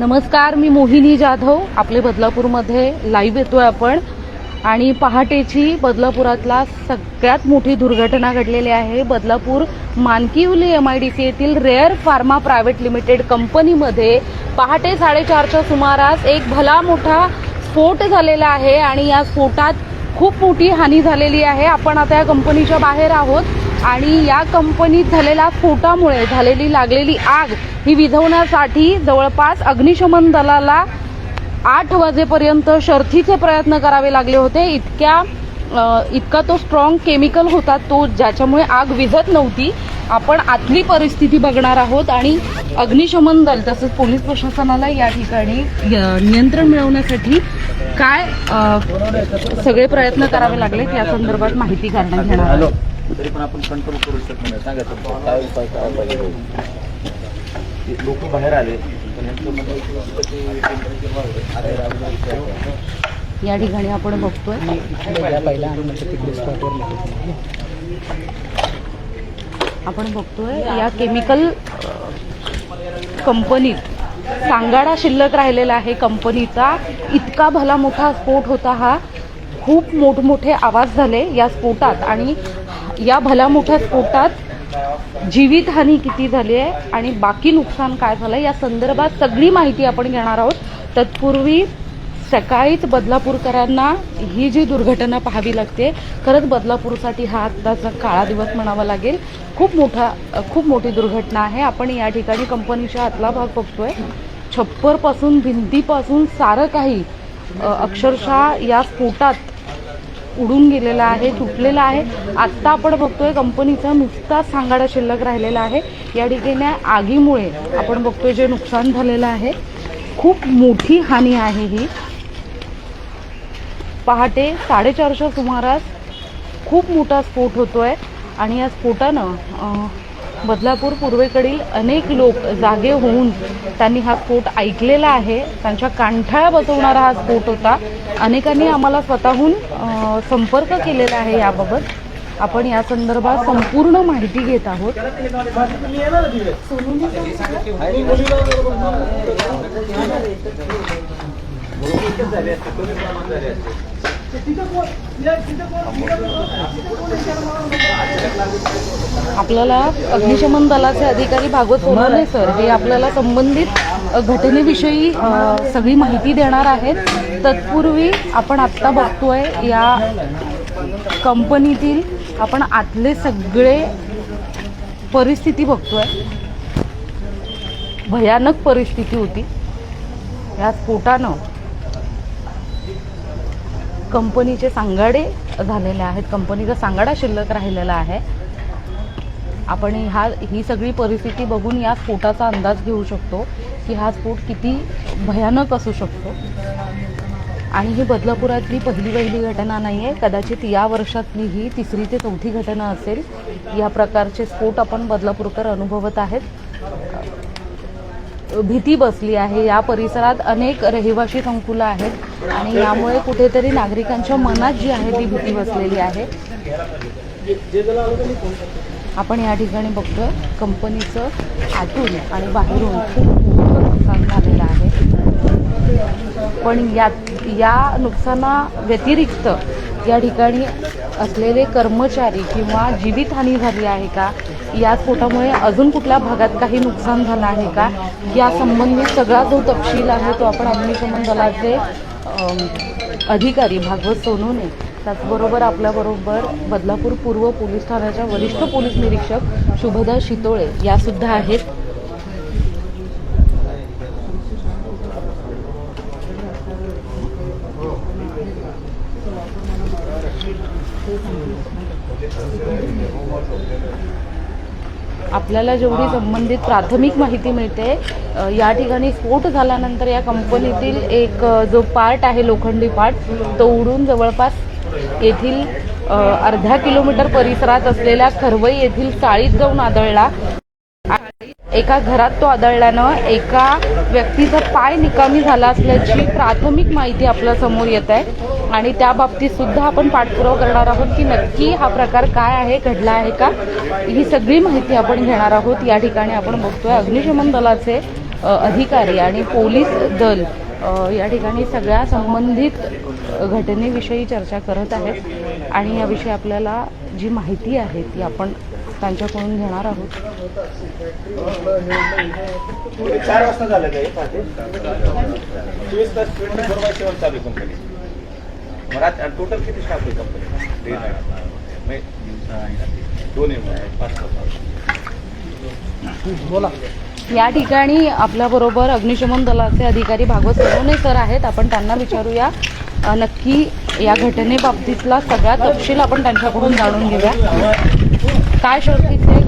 नमस्कार मी मोहिनी जाधव. आपले बदलापूरमध्ये लाईव्ह येतोय आपण. आणि पहाटेची बदलापुरातला सगळ्यात मोठी दुर्घटना घडलेली आहे. Badlapur Mankivali M I D C येथील रेअर फार्मा प्रायव्हेट लिमिटेड कंपनीमध्ये पहाटे साडेचारच्या सुमारास एक भला मोठा स्फोट झालेला आहे. आणि या स्फोटात खूप मोठी हानी झालेली आहे. आपण आता या कंपनीच्या बाहेर आहोत. आणि या कंपनीत झालेल्या स्फोटामुळे झालेली लागलेली आग ही विझवण्यासाठी जवळपास अग्निशमन दलाला आठ वाजेपर्यंत शर्थीचे प्रयत्न करावे लागले होते इतक्या इतका तो स्ट्रॉंग केमिकल होता तो ज्याच्यामुळे आग विझत नव्हती आपण आतली परिस्थिती बघणार आहोत आणि अग्निशमन दल तसंच पोलीस प्रशासनाला या ठिकाणी य- नियंत्रण मिळवण्यासाठी काय सगळे प्रयत्न करावे लागले या संदर्भात माहिती काढण्यात येणार आहे. तरी पण आपण कंट्रोल करू शकत नाही. सांगायचं काय उपाय काय पाहिजे? लोक बाहेर आले पण यांचं या ठिकाणी आपण बघतोय. पहिला आपण बघतोय या केमिकल कंपनीत सांगाडा शिल्लक राहिलेला आहे कंपनीचा. इतका भला मोठा स्फोट होता हा. खूप मोठमोठे आवाज झाले या स्फोटात आणि या भलामोठ्या स्फोटात जीवितहानी किती झाली आहे आणि बाकी नुकसान काय झालं या संदर्भात सगळी माहिती आपण घेणार आहोत. तत्पूर्वी सकाळीच बदलापूरकरांना ही जी दुर्घटना पाहावी लागते खरंच बदलापूरसाठी हा आत्ताचा काळा दिवस म्हणावा लागेल. खूप मोठा खूप मोठी दुर्घटना आहे. आपण या ठिकाणी कंपनीच्या आतला भाग बघतोय. छप्परपासून भिंतीपासून सारं काही अक्षरशः या स्फोटात उडून गेलेला आहे तुटलेला आहे. आत्ता आपण बघतोय कंपनीचा नुकताच सांगाडा शिल्लक राहिलेला आहे. या ठिकाणी आगीमुळे आपण बघतोय जे नुकसान झालेलं आहे. खूप मोठी हानी आहे ही. पहाटे साडेचारच्या सुमारास खूप मोठा स्फोट होतोय. आणि या स्फोटानं बदलापूर पूर्वेकडील अनेक लोक जागे होऊन त्यांनी हा स्फोट ऐकलेला आहे. त्यांच्या कांठाळ्या बसवणारा हा स्फोट होता. अनेकांनी आम्हाला स्वतःहून संपर्क केलेला आहे याबाबत. आपण या संदर्भात संपूर्ण माहिती घेत आहोत. आपल्याला अग्निशमन दलाचे अधिकारी भागवत सोनवणे सर. हे आपल्याला संबंधित घटनेविषयी सगळी माहिती देणार आहेत. तत्पूर्वी आपण आत्ता बघतोय या कंपनीतील आपण आतले सगळे परिस्थिती बघतोय. भयानक परिस्थिती होती. या स्फोटानं कंपनीचे सांगाडे झालेले आहेत. कंपनीचा सांगाडा शिल्लक राहिलेला आहे. आपण हा ही सगळी परिस्थिती बघून या स्फोटाचा अंदाज घेऊ शकतो की हा स्फोट किती भयानक असू शकतो. आणि ही बदलापुरातली पहिली पहिली घटना नाही आहे कदाचित या वर्षातली ही तिसरी ते चौथी घटना असेल. या प्रकारचे स्फोट आपण बदलापूरकर अनुभवत आहेत. भीती बसली आहे. या परिसरात अनेक रहिवासी संकुलं आहेत आणि यामुळे कुठेतरी नागरिकांच्या मनात जी आहे ती भीती बसलेली आहे. आपण या ठिकाणी बघतोय कंपनीचं आतून आणि बाहेरून खूप मोठं नुकसान झालेलं आहे. पण यात या नुकसाना व्यतिरिक्त या ठिकाणी असलेले कर्मचारी किंवा जीवितहानी झाली आहे का? या स्फोटामुळे अजून कुठल्या भागात काही नुकसान झालं आहे का? या संबंधित सगळा जो तपशील आहे तो आपण अग्निशमन दलाचे अधिकारी भागवत सोनूने त्याचबरोबर आपल्याबरोबर बदलापूर पूर्व पोलीस ठाण्याच्या वरिष्ठ पोलीस निरीक्षक शुभदा शितोळे यासुद्धा आहेत. आपल्याला जेवढी संबंधित प्राथमिक माहिती मिळते या ठिकाणी स्फोट झाल्यानंतर या कंपनीतील एक जो पार्ट आहे लोखंडी पार्ट तो उडून जवळपास येथील अर्ध्या किलोमीटर परिसरात असलेल्या खरवई येथील चाळीत जाऊन आदळला. एका घरात तो आदळल्यानं एका व्यक्तीचा पाय निकामी झाला असल्याची प्राथमिक माहिती आपल्यासमोर येत आहे. आणि त्या बाबतीत सुद्धा आपण पाठपुरावा करणार आहोत की नक्की हा प्रकार काय आहे घडला आहे का? ही सगळी माहिती आपण घेणार आहोत. या ठिकाणी आपण बघतोय अग्निशमन दलाचे अधिकारी आणि पोलीस दल या ठिकाणी सगळ्या संबंधित घटनेविषयी चर्चा करत आहेत. आणि याविषयी आपल्याला जी माहिती आहे ती आपण त्यांच्याकडून घेणार आहोत. चार वाजता झालं चोवीस तास सेवन चालू कंपनी टोटल किती स्टाफ आहे कंपनी दोन आहे पाच तास बोला. या ठिकाणी आपल्याबरोबर अग्निशमन दलाचे अधिकारी भागवत सोनवणे सर आहेत. आपण त्यांना विचारूया. नक्की या घटनेबाबतीतला सगळा तपशील आपण त्यांच्याकडून जाणून घेऊया. काय शर्थीचे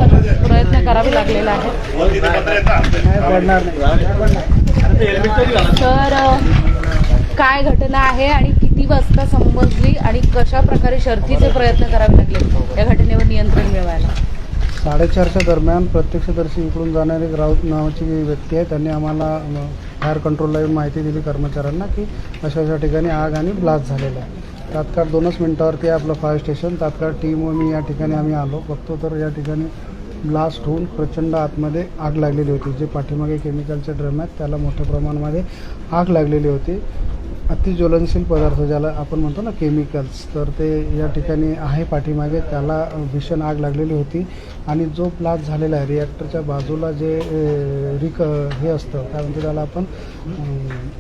प्रयत्न करावे लागलेला आहे तर काय घटना आहे आणि किती वाजता समजली आणि कशा प्रकारे शर्थीचे प्रयत्न करावे लागले या घटनेवर नियंत्रण मिळवायला? साडेचारच्या दरम्यान प्रत्यक्षदर्शी इकडून एक राऊत नावाची व्यक्ती आहे त्यांनी आम्हाला फायर कंट्रोलला येऊन माहिती दिली कर्मचाऱ्यांना की अशा अशा ठिकाणी आग आणि ब्लास्ट झालेला आहे. तात्काळ दोनच मिनटावरती आहे आपलं फायर स्टेशन तात्काळ टीम व मी या ठिकाणी आम्ही आलो. बघतो तर या ठिकाणी ब्लास्ट होऊन प्रचंड आतमध्ये आग लागलेली होती. जे पाठीमागे केमिकलचे ड्रम आहेत त्याला मोठ्या प्रमाणामध्ये आग लागलेली होती. अतिज्वलनशील पदार्थ ज्याला आपण म्हणतो ना केमिकल्स तर ते या ठिकाणी आहे पाठीमागे. त्याला भीषण आग लागलेली होती. आणि जो ब्लास्ट झालेला आहे रिॲक्टरच्या बाजूला जे रिक हे असतं काय म्हणतो त्याला आपण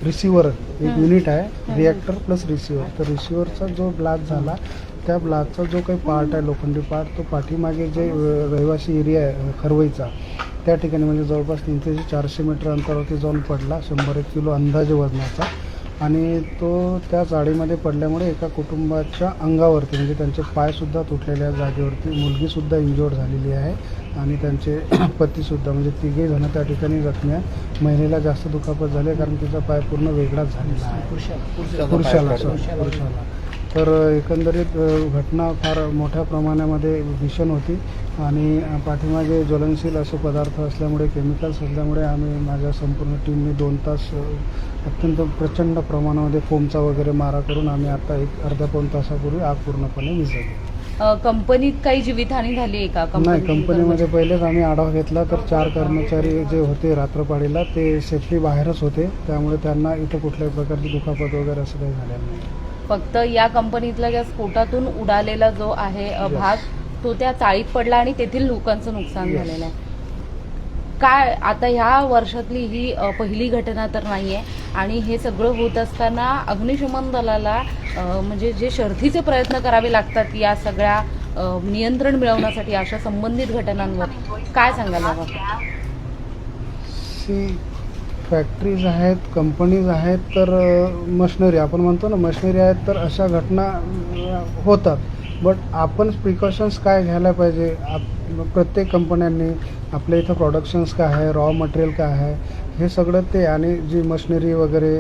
रिसिवर एक युनिट आहे रिॲक्टर प्लस रिसिवर तर रिसिवरचा जो ब्लास्ट झाला त्या ब्लास्टचा जो काही पार्ट आहे लोखंडी पार्ट तो पाठीमागे जे रहिवासी एरिया आहे खरवईचा त्या ठिकाणी म्हणजे जवळपास तीनशे ते चारशे मीटर अंतरावरती जाऊन पडला शंभर एक किलो अंदाजे वजनाचा. आणि तो त्या जाळीमध्ये पडल्यामुळे एका कुटुंबाच्या अंगावरती म्हणजे त्यांचे पायसुद्धा तुटलेल्या जागेवरती मुलगीसुद्धा इंजोर्ड झालेली आहे आणि त्यांचे पतीसुद्धा म्हणजे तिघे जण त्या ठिकाणी जखमी आहे महिलेला जास्त दुखापत झाली आहे कारण तिचा पाय पूर्ण वेगळाच झालेला आहे. पुरुषाला. sorry, पुरुषाला. तर एकंदरीत घटना फार मोठ्या प्रमाणामध्ये भीषण होती आणि पाठीमागे ज्वलनशील असे पदार्थ असल्यामुळे केमिकल्स असल्यामुळे आम्ही माझ्या संपूर्ण टीमने दोन तास अत्यंत प्रचंड प्रमाणामध्ये फोमचा वगैरे मारा करून आम्ही आता एक अर्ध्या पाऊण तासापूर्वी आग पूर्णपणे विझवली. अ, कंपनीत काही जीवितहानी झाली आहे का? नाही कंपनीमध्ये पहिलेच आम्ही आढावा घेतला तर चार कर्मचारी जे होते रात्रपाळीला ते सेफ्टी बाहेरच होते. त्यामुळे त्यांना इथं कुठल्याही प्रकारची दुखापत वगैरे असं काही झालेलं नाही. फक्त या कंपनीतला ज्या स्फोटातून उडालेला जो आहे. भाग तो त्या चाळीत पडला आणि तेथील लोकांचं नुकसान. झालेलं आहे काय आता ह्या वर्षातली ही पहिली घटना तर नाहीये आणि हे सगळं होत असताना अग्निशमन दलाला म्हणजे जे शर्थीचे प्रयत्न करावे लागतात या सगळ्या नियंत्रण मिळवण्यासाठी अशा संबंधित घटनांवर काय सांगाल बाबा सी फॅक्टरीज आहेत कंपनीज आहेत तर मशिनरी आपण म्हणतो ना मशिनरी आहेत तर अशा घटना होतात. बट आपण प्रिकॉशन्स काय घ्यायला पाहिजे? आप प्रत्येक कंपन्यांनी आपल्या इथं प्रोडक्शन्स काय आहे रॉ मटेरियल काय आहे हे सगळं ते आणि जी मशनरी वगैरे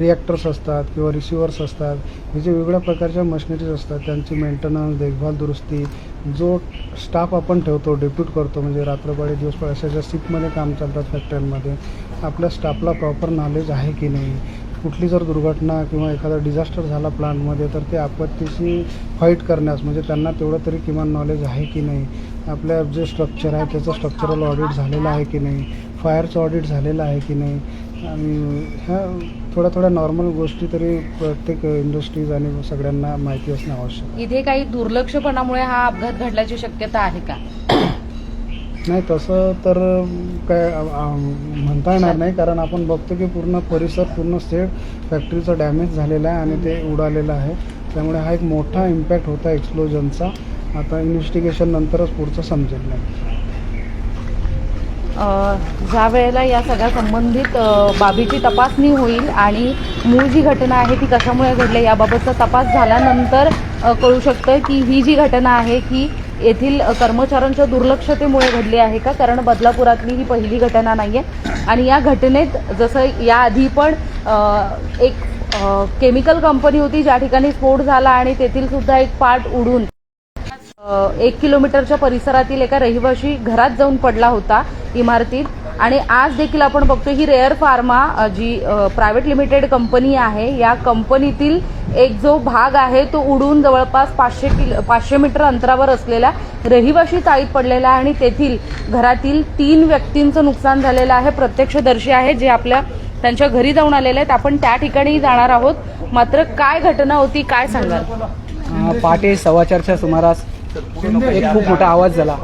रिॲक्टर्स असतात किंवा रिसिवर्स असतात हे जे वेगवेगळ्या प्रकारच्या मशिनरीज असतात त्यांची मेंटेनन्स देखभाल दुरुस्ती जो स्टाफ आपण ठेवतो डेप्यूट करतो म्हणजे रात्रपाळी दिवसपाळी अशा ज्या शिपमध्ये काम चालतात फॅक्टरीमध्ये आपल्या स्टाफला प्रॉपर नॉलेज आहे की नाही? कुठली जर दुर्घटना किंवा एखादा डिझास्टर झाला प्लांटमध्ये तर ते आपत्तीशी फाईट करण्यास म्हणजे त्यांना तेवढं तरी किमान नॉलेज आहे की नाही? आपल्या जे स्ट्रक्चर आहे त्याचं स्ट्रक्चरल ऑडिट झालेलं आहे की नाही? फायरचं ऑडिट झालेलं आहे की नाही? आणि ह्या थोड्या थोड्या नॉर्मल गोष्टी तरी प्रत्येक इंडस्ट्रीज आणि सगळ्यांना माहिती असणं आवश्यक आहे. इथे काही दुर्लक्षपणामुळे हा अपघात घडल्याची शक्यता आहे का? नाही तसं तर काय म्हणता येणार नाही कारण आपण बघतो की पूर्ण परिसर पूर्ण सेट फॅक्टरीचा डॅमेज झालेला आहे आणि ते उडालेलं आहे. त्यामुळे हा एक मोठा इम्पॅक्ट होता एक्सप्लोजनचा आता इन्व्हेस्टिगेशन नंतरच पुढचं समजेल. नाही ज्या वेळेला या सगळ्या संबंधित बाबीची तपासणी होईल आणि मूळ जी घटना आहे ती कशामुळे घडली याबाबतचा तपास झाल्यानंतर कळू शकतं की ही जी घटना आहे की येथील कर्मचाऱ्यांच्या दुर्लक्षतेमुळे घडली आहे का? कारण बदलापुरातली ही पहिली घटना नाही आहे आणि या घटनेत जसं याआधी पण एक केमिकल कंपनी होती ज्या ठिकाणी स्फोट झाला आणि तेथील सुद्धा एक पार्ट उडून एक किलोमीटरच्या परिसरातील एका रहिवाशी घरात जाऊन पडला होता इमारतीत. आणि आज देखील आपण बघतो ही रेअर फार्मा जी प्रायव्हेट लिमिटेड कंपनी आहे या कंपनीतील एक जो भाग आहे तो उडून जवळपास पाचशे किलो पाचशे मीटर अंतरावर असलेला रहिवाशी ताळीत पडलेला आहे. आणि तेथील घरातील तीन व्यक्तींचं नुकसान झालेलं आहे. प्रत्यक्षदर्शी आहे जे आपल्या त्यांच्या घरी जाऊन आलेले आहेत. आपण त्या ठिकाणी जाणार आहोत. मात्र काय घटना होती काय सांगाल? पहाटे सव्वा चारच्या सुमारास एक खूप मोठा आवाज झाला.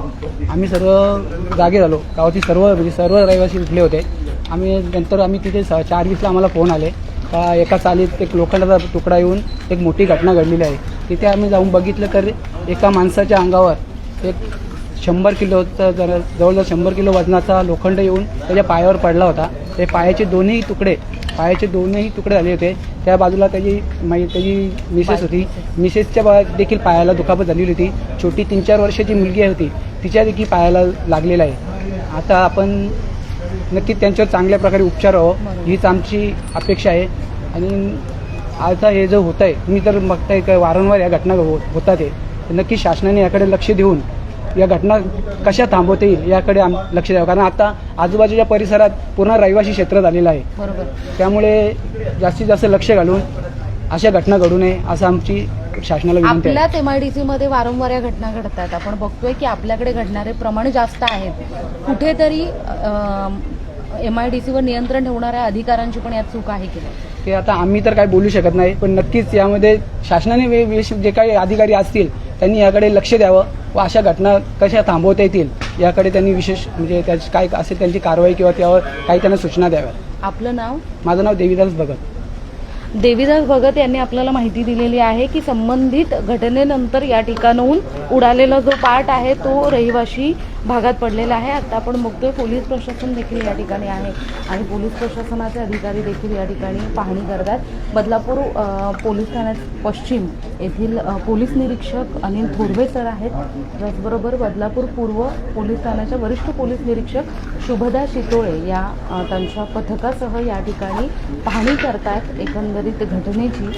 आम्ही सर्व जागे झालो गावातील सर्व म्हणजे सर्व रहिवासी उठले होते. आम्ही नंतर आम्ही तिथे स चार वीसला आम्हाला फोन आले. का एका चालीत एक लोखंडाचा तुकडा येऊन एक मोठी घटना घडलेली आहे. तिथे आम्ही जाऊन बघितलं तर एका माणसाच्या अंगावर एक शंभर किलोचा जरा जवळजवळ शंभर किलो वजनाचा लोखंड येऊन त्याच्या पायावर पडला होता. ते पायाचे दोन्ही तुकडे पायाचे दोनही तुकडे झाले होते. त्या बाजूला त्याची माई त्याची मिसेस होती. मिसेसच्या बा देखील पायाला दुखापत झालेली होती. छोटी तीन चार वर्षाची मुलगी होती तिच्या देखील पायाला लागलेला आहे. आता आपण नक्की त्यांच्यावर चांगल्या प्रकारे उपचार व्हावं. हीच आमची अपेक्षा आहे. आणि आता हे जे होत आहे तुम्ही तर बघताय का वारंवार या घटना हो होतात आहे नक्की शासनाने याकडे लक्ष देऊन या घटना कशा थांबवता येईल याकडे आम लक्ष द्यावं. कारण आता आजूबाजूच्या परिसरात पूर्ण रहिवासी क्षेत्र झालेलं आहे. बरोबर. त्यामुळे जास्तीत जास्त लक्ष घालून अशा घटना घडू नये असं आमची शासनाला विनंती आपल्याच एमआयडीसी मध्ये वारंवार या घटना घडतात. आपण बघतोय की आपल्याकडे घडणारे प्रमाण जास्त आहेत. कुठेतरी एमआयडीसीवर नियंत्रण ठेवणाऱ्या अधिकाऱ्यांची पण यात चूक आहे की ते आता आम्ही तर काय बोलू शकत नाही पण नक्कीच यामध्ये शासनाने जे काही अधिकारी असतील त्यांनी याकडे लक्ष द्यावं. व अशा घटना कशा थांबवता येतील याकडे त्यांनी विशेष म्हणजे त्याची काय असेल त्यांची कारवाई किंवा त्यावर काही त्यांना सूचना द्याव्यात. आपलं नाव? माझं नाव देवीदास भगत. देवीदास भगत यांनी आपल्याला माहिती दिलेली आहे की संबंधित घटनेनंतर या ठिकाणाहून उडालेला जो पार्ट आहे तो रहिवाशी भागात पडलेला आहे. आता आपण बघतोय पोलीस प्रशासन देखील या ठिकाणी आहे. आणि पोलीस प्रशासनाचे अधिकारी देखील या ठिकाणी पाहणी करतात. बदलापूर पोलीस ठाण्यात पश्चिम येथील पोलीस निरीक्षक अनिल थोरवे सर आहेत. त्याचबरोबर बदलापूर पूर्व पोलीस ठाण्याच्या वरिष्ठ पोलीस निरीक्षक शुभदा शितोळे या त्यांच्या पथकासह या ठिकाणी पाहणी करतात. एकंदरीत घटनेची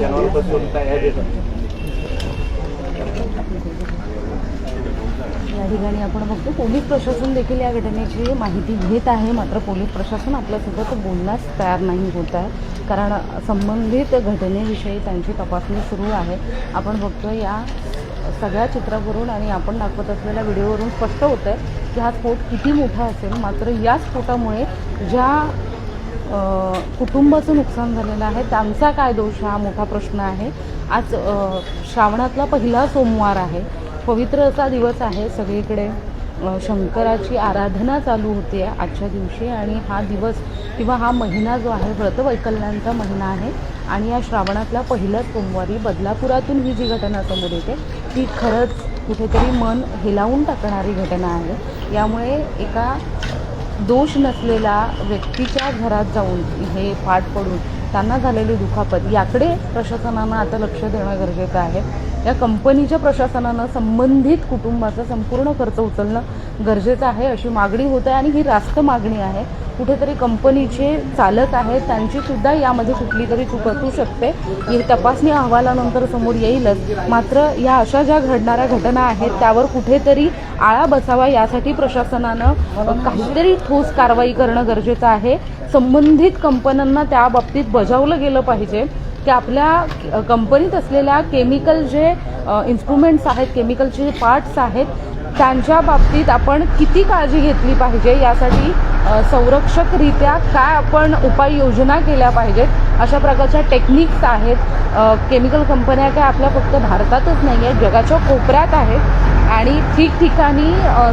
जनावर बसवून काय या ठिकाणी आपण बघतो पोलीस प्रशासन देखील या घटनेची माहिती घेत आहे. मात्र पोलीस प्रशासन आपल्यासोबत बोलण्यास तयार नाही होत आहे. कारण संबंधित घटनेविषयी त्यांची तपासणी सुरू आहे. आपण बघतो या सगळ्या चित्रावरून आणि आपण दाखवत असलेल्या व्हिडिओवरून स्पष्ट होतं आहे की हा स्फोट किती मोठा असेल मात्र या स्फोटामुळे ज्या कुटुंबाचं नुकसान झालेलं आहे त्यांचा काय दोष? हा मोठा प्रश्न आहे. आज श्रावणातला पहिला सोमवार आहे. पवित्र असा दिवस आहे. सगळीकडे शंकराची आराधना चालू होते आजच्या दिवशी आणि हा दिवस किंवा हा महिना जो आहे व्रतवैकल्यांचा महिना आहे आणि या श्रावणातल्या पहिल्या सोमवारी बदलापुरातून ही जी घटना समोर येते ती खरंच कुठेतरी मन हेलावून टाकणारी घटना आहे. यामुळे एका दोष नसलेल्या व्यक्तीच्या घरात जाऊन हे पाठ पडून त्यांना झालेली दुखापत याकडे प्रशासनानं आता लक्ष देणं गरजेचं आहे. या कंपनीच्या प्रशासनानं संबंधित कुटुंबाचा संपूर्ण खर्च उचलणं गरजेचं आहे अशी मागणी होत आहे आणि ही रास्त मागणी आहे. कुठेतरी कंपनीचे चालक आहेत त्यांची सुद्धा यामध्ये कुठली तरी चूक असू शकते. ही तपासणी अहवालानंतर समोर येईलच. मात्र या अशा ज्या घडणाऱ्या घटना आहेत त्यावर कुठेतरी आळा बसावा यासाठी प्रशासनानं काहीतरी ठोस कारवाई करणं गरजेचं आहे. संबंधित कंपन्यांना त्या बाबतीत बजावलं गेलं पाहिजे. की आपल्या कंपनीत असलेल्या केमिकल जे इन्स्ट्रुमेंट्स आहेत केमिकलचे जे पार्ट्स आहेत त्यांच्या बाबतीत आपण किती काळजी घेतली पाहिजे? यासाठी संरक्षकरित्या काय आपण उपाययोजना केल्या पाहिजेत? अशा प्रकारच्या टेक्निक्स आहेत. केमिकल कंपन्या काय आपल्या फक्त भारतातच नाही आहेत जगाच्या कोपऱ्यात आहेत. आणि ठिकठिकाणी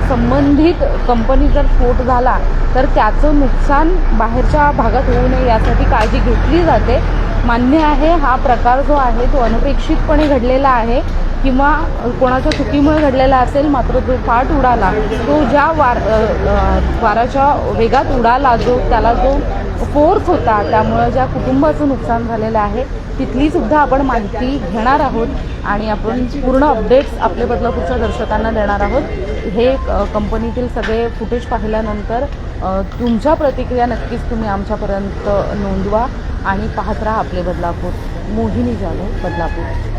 संबंधित कंपनी जर स्फोट झाला तर त्याचं नुकसान बाहेरच्या भागात होऊ नये यासाठी काळजी घेतली जाते. मान्य आहे हा प्रकार जो आहे तो अनपेक्षितपणे घडलेला आहे किंवा कोणाच्या चुकीमुळे घडलेला असेल मात्र जो पाठ उडाला. तो ज्या वार वाराच्या वेगात उडाला जो त्याला जो फोर्स होता. त्यामुळं ज्या कुटुंबाचं नुकसान झालेलं आहे तिथली सुद्धा आपण माहिती घेणार आहोत आणि आपण पूर्ण अपडेट्स आपल्या बदलापूरच्या दर्शकांना देणार आहोत. हे कंपनीतील सगळे फुटेज पाहिल्यानंतर तुमच्या प्रतिक्रिया नक्कीच तुम्ही आमच्यापर्यंत नोंदवा आणि पाहत राहा आपले बदलापूर. मोहिनी जाधव बदलापूर.